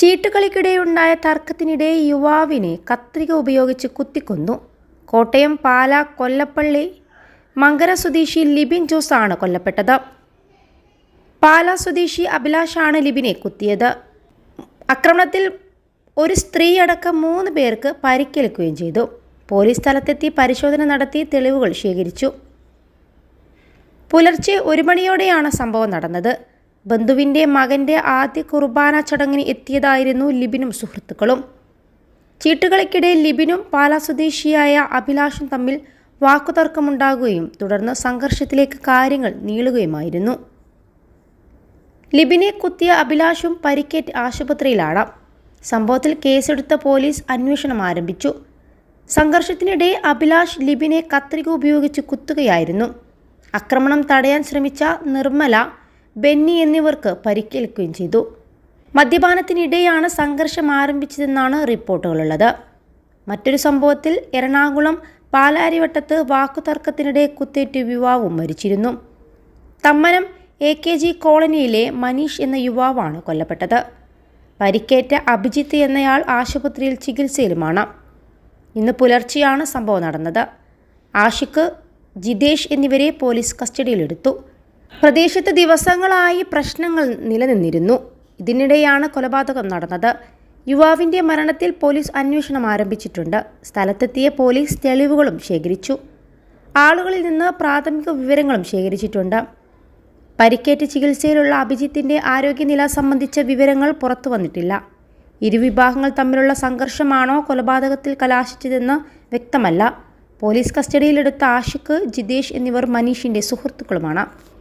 ചീട്ടുകളിക്കിടെയുണ്ടായ തർക്കത്തിനിടെ യുവാവിനെ കത്രിക ഉപയോഗിച്ച് കുത്തിക്കൊന്നു. കോട്ടയം പാല കൊല്ലപ്പള്ളി മങ്കര സ്വദേശി ലിബിൻ ജോസ് ആണ് കൊല്ലപ്പെട്ടത്. പാല സ്വദേശി അഭിലാഷാണ് ലിബിനെ കുത്തിയത്. ആക്രമണത്തിൽ ഒരു സ്ത്രീ അടക്കം മൂന്ന് പേർക്ക് പരിക്കേൽക്കുകയും ചെയ്തു. പോലീസ് സ്ഥലത്തെത്തി പരിശോധന നടത്തി തെളിവുകൾ ശേഖരിച്ചു. പുലർച്ചെ ഒരു മണിയോടെയാണ് സംഭവം നടന്നത്. ബന്ധുവിന്റെ മകന്റെ ആദ്യ കുർബാന ചടങ്ങിന് എത്തിയതായിരുന്നു ലിബിനും സുഹൃത്തുക്കളും. ചീട്ടുകളിക്കിടെ ലിബിനും പാലാ സ്വദേശിയായ അഭിലാഷും തമ്മിൽ വാക്കുതർക്കമുണ്ടാകുകയും തുടർന്ന് സംഘർഷത്തിലേക്ക് കാര്യങ്ങൾ നീളുകയുമായിരുന്നു. ലിബിനെ കുത്തിയ അഭിലാഷും പരിക്കേറ്റ് ആശുപത്രിയിലാണ്. സംഭവത്തിൽ കേസെടുത്ത പോലീസ് അന്വേഷണം ആരംഭിച്ചു. സംഘർഷത്തിനിടെ അഭിലാഷ് ലിബിനെ കത്രിക ഉപയോഗിച്ച് കുത്തുകയായിരുന്നു. ആക്രമണം തടയാൻ ശ്രമിച്ച നിർമ്മല ബെന്നി എന്നിവർക്ക് പരിക്കേൽക്കുകയും ചെയ്തു. മദ്യപാനത്തിനിടെയാണ് സംഘർഷം ആരംഭിച്ചതെന്നാണ് റിപ്പോർട്ടുകളുള്ളത്. മറ്റൊരു സംഭവത്തിൽ എറണാകുളം പാലാരിവട്ടത്ത് വാക്കുതർക്കത്തിനിടെ കുത്തേറ്റ് യുവാവും മരിച്ചിരുന്നു. തമ്മനം എ കെ ജി കോളനിയിലെ മനീഷ് എന്ന യുവാവാണ് കൊല്ലപ്പെട്ടത്. പരിക്കേറ്റ അഭിജിത്ത് എന്നയാൾ ആശുപത്രിയിൽ ചികിത്സയിലുമാണ്. ഇന്ന് പുലർച്ചെയാണ് സംഭവം നടന്നത്. ആഷിഖ് ജിതേഷ് എന്നിവരെ പോലീസ് കസ്റ്റഡിയിലെടുത്തു. പ്രദേശത്ത് ദിവസങ്ങളായി പ്രശ്നങ്ങൾ നിലനിന്നിരുന്നു. ഇതിനിടെയാണ് കൊലപാതകം നടന്നത്. യുവാവിന്റെ മരണത്തിൽ പോലീസ് അന്വേഷണം ആരംഭിച്ചിട്ടുണ്ട്. സ്ഥലത്തെത്തിയ പോലീസ് തെളിവുകളും ശേഖരിച്ചു. ആളുകളിൽ നിന്ന് പ്രാഥമിക വിവരങ്ങളും ശേഖരിച്ചിട്ടുണ്ട്. പരിക്കേറ്റ് ചികിത്സയിലുള്ള അഭിജിത്തിന്റെ ആരോഗ്യനില സംബന്ധിച്ച വിവരങ്ങൾ പുറത്തു വന്നിട്ടില്ല. ഇരുവിഭാഗങ്ങൾ തമ്മിലുള്ള സംഘർഷമാണോ കൊലപാതകത്തിൽ കലാശിച്ചതെന്ന് വ്യക്തമല്ല. പോലീസ് കസ്റ്റഡിയിലെടുത്ത ആഷിഖ് ജിതേഷ് എന്നിവർ മനീഷിന്റെ സുഹൃത്തുക്കളുമാണ്.